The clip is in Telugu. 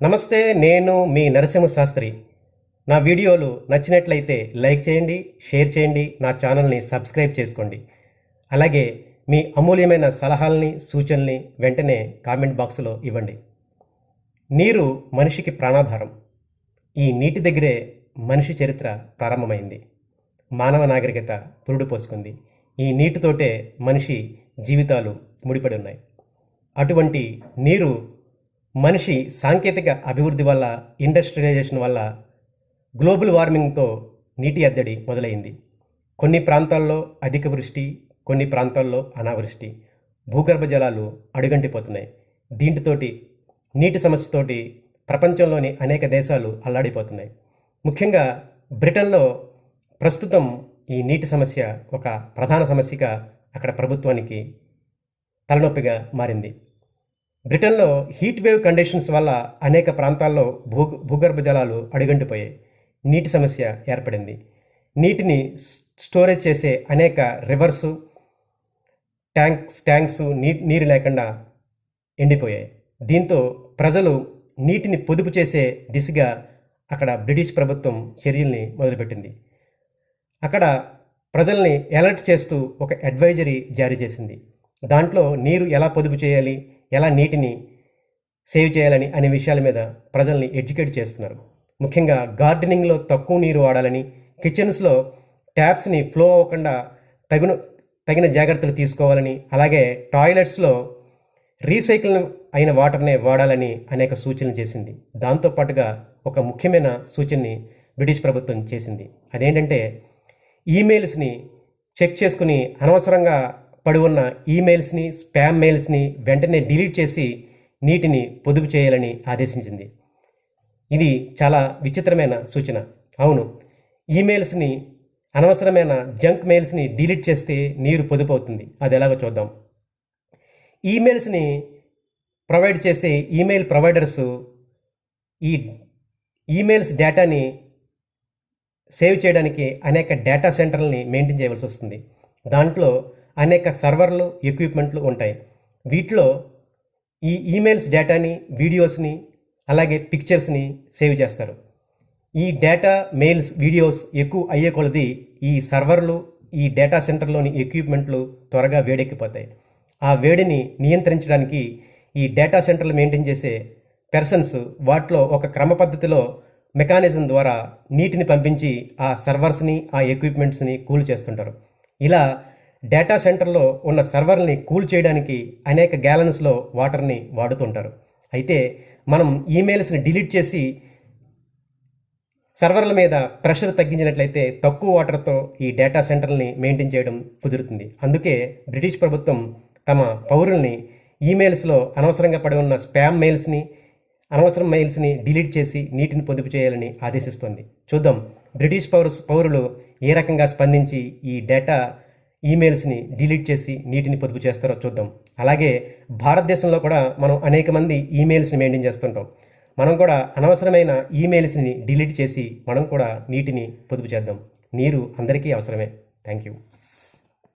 నమస్తే నేను మీ నరసింహ శాస్త్రి నా వీడియోలు నచ్చినట్లయితే లైక్ చేయండి షేర్ చేయండి నా ఛానల్ని సబ్స్క్రైబ్ చేసుకోండి. అలాగే మీ అమూల్యమైన సలహాలని సూచనల్ని వెంటనే కామెంట్ బాక్స్లో ఇవ్వండి. నీరు మనిషికి ప్రాణాధారం. ఈ నీటి దగ్గరే మనిషి చరిత్ర ప్రారంభమైంది. మానవ నాగరికత పురుడు పోసుకుంది. ఈ నీటితోటే మనిషి జీవితాలు ముడిపడి ఉన్నాయి. అటువంటి నీరు మనిషి సాంకేతిక అభివృద్ధి వల్ల ఇండస్ట్రియలైజేషన్ వల్ల గ్లోబల్ వార్మింగ్తో నీటి ఎద్దడి మొదలైంది. కొన్ని ప్రాంతాల్లో అధిక వృష్టి కొన్ని ప్రాంతాల్లో అనావృష్టి. భూగర్భ జలాలు అడుగంటిపోతున్నాయి. దీంటితోటి నీటి సమస్యతోటి ప్రపంచంలోని అనేక దేశాలు అల్లాడిపోతున్నాయి. ముఖ్యంగా బ్రిటన్లో ప్రస్తుతం ఈ నీటి సమస్య ఒక ప్రధాన సమస్యగా అక్కడ ప్రభుత్వానికి తలనొప్పిగా మారింది. బ్రిటన్లో హీట్ వేవ్ కండిషన్స్ వల్ల అనేక ప్రాంతాల్లో భూ భూగర్భ జలాలు అడుగంటిపోయాయి. నీటి సమస్య ఏర్పడింది. నీటిని స్టోరేజ్ చేసే అనేక రివర్సు ట్యాంక్స్ ట్యాంక్స్ నీ నీరు లేకుండా ఎండిపోయాయి. దీంతో ప్రజలు నీటిని పొదుపు చేసే దిశగా అక్కడ బ్రిటిష్ ప్రభుత్వం చర్యల్ని మొదలుపెట్టింది. అక్కడ ప్రజల్ని అలర్ట్ చేస్తూ ఒక అడ్వైజరీ జారీ చేసింది. దాంట్లో నీరు ఎలా పొదుపు చేయాలి? ఎలా నీటిని సేవ్ చేయాలని అనే విషయాల మీద ప్రజల్ని ఎడ్యుకేట్ చేస్తున్నారు. ముఖ్యంగా గార్డెనింగ్లో తక్కువ నీరు వాడాలని కిచెన్స్లో ట్యాప్స్ని ఫ్లో అవ్వకుండా తగిన తగిన జాగ్రత్తలు తీసుకోవాలని అలాగే టాయిలెట్స్లో రీసైకిల్ అయిన వాటర్నే వాడాలని అనేక సూచనలు చేసింది. దాంతోపాటుగా ఒక ముఖ్యమైన సూచనని బ్రిటిష్ ప్రభుత్వం చేసింది. అదేంటంటే ఈమెయిల్స్ని చెక్ చేసుకుని అనవసరంగా పడి ఉన్న ఈమెయిల్స్ని స్పామ్ మెయిల్స్ని వెంటనే డిలీట్ చేసి నీటిని పొదుపు చేయాలని ఆదేశించింది. ఇది చాలా విచిత్రమైన సూచన. అవును ఈమెయిల్స్ని అనవసరమైన జంక్ మెయిల్స్ని డిలీట్ చేస్తే నీరు పొదుపు అవుతుంది. అది ఎలాగో చూద్దాం. ఈమెయిల్స్ని ప్రొవైడ్ చేసే ఈమెయిల్ ప్రొవైడర్స్ ఈ ఈమెయిల్స్ డేటాని సేవ్ చేయడానికి అనేక డేటా సెంటర్లని మెయింటైన్ చేయవలసి వస్తుంది. దాంట్లో అనేక సర్వర్లు ఎక్విప్మెంట్లు ఉంటాయి. వీటిలో ఈ ఈమెయిల్స్ డేటాని వీడియోస్ని అలాగే పిక్చర్స్ని సేవ్ చేస్తారు. ఈ డేటా మెయిల్స్ వీడియోస్ ఎక్కువ అయ్యే కొలది ఈ సర్వర్లు ఈ డేటా సెంటర్లోని ఎక్విప్మెంట్లు త్వరగా వేడెక్కిపోతాయి. ఆ వేడిని నియంత్రించడానికి ఈ డేటా సెంటర్లు మెయింటైన్ చేసే పెర్సన్స్ వాటిలో ఒక క్రమ పద్ధతిలో మెకానిజం ద్వారా నీటిని పంపించి ఆ సర్వర్స్ని ఆ ఎక్విప్మెంట్స్ని కూల్ చేస్తుంటారు. ఇలా డేటా సెంటర్లో ఉన్న సర్వర్ని కూల్ చేయడానికి అనేక గ్యాలన్స్లో వాటర్ని వాడుతుంటారు. అయితే మనం ఈమెయిల్స్ని డిలీట్ చేసి సర్వర్ల మీద ప్రెషర్ తగ్గించినట్లయితే తక్కువ వాటర్తో ఈ డేటా సెంటర్ని మెయింటైన్ చేయడం కుదురుతుంది. అందుకే బ్రిటిష్ ప్రభుత్వం తమ పౌరుల్ని ఈమెయిల్స్లో అనవసరంగా పడి ఉన్న స్పామ్ మెయిల్స్ని అనవసరం మెయిల్స్ని డిలీట్ చేసి నీటిని పొదుపు చేయాలని ఆదేశిస్తోంది. చూద్దాం బ్రిటిష్ పౌరు పౌరులు ఏ రకంగా స్పందించి ఈ డేటా ఈమెయిల్స్ని డిలీట్ చేసి నీటిని పొదుపు చేస్తారో చూద్దాం. అలాగే భారతదేశంలో కూడా మనం అనేక మంది ఈమెయిల్స్ని మెయింటైన్ చేస్తుంటాం. మనం కూడా అనవసరమైన ఈమెయిల్స్ని డిలీట్ చేసి మనం కూడా నీటిని పొదుపు చేద్దాం. నీరు అందరికీ అవసరమే. Thank you.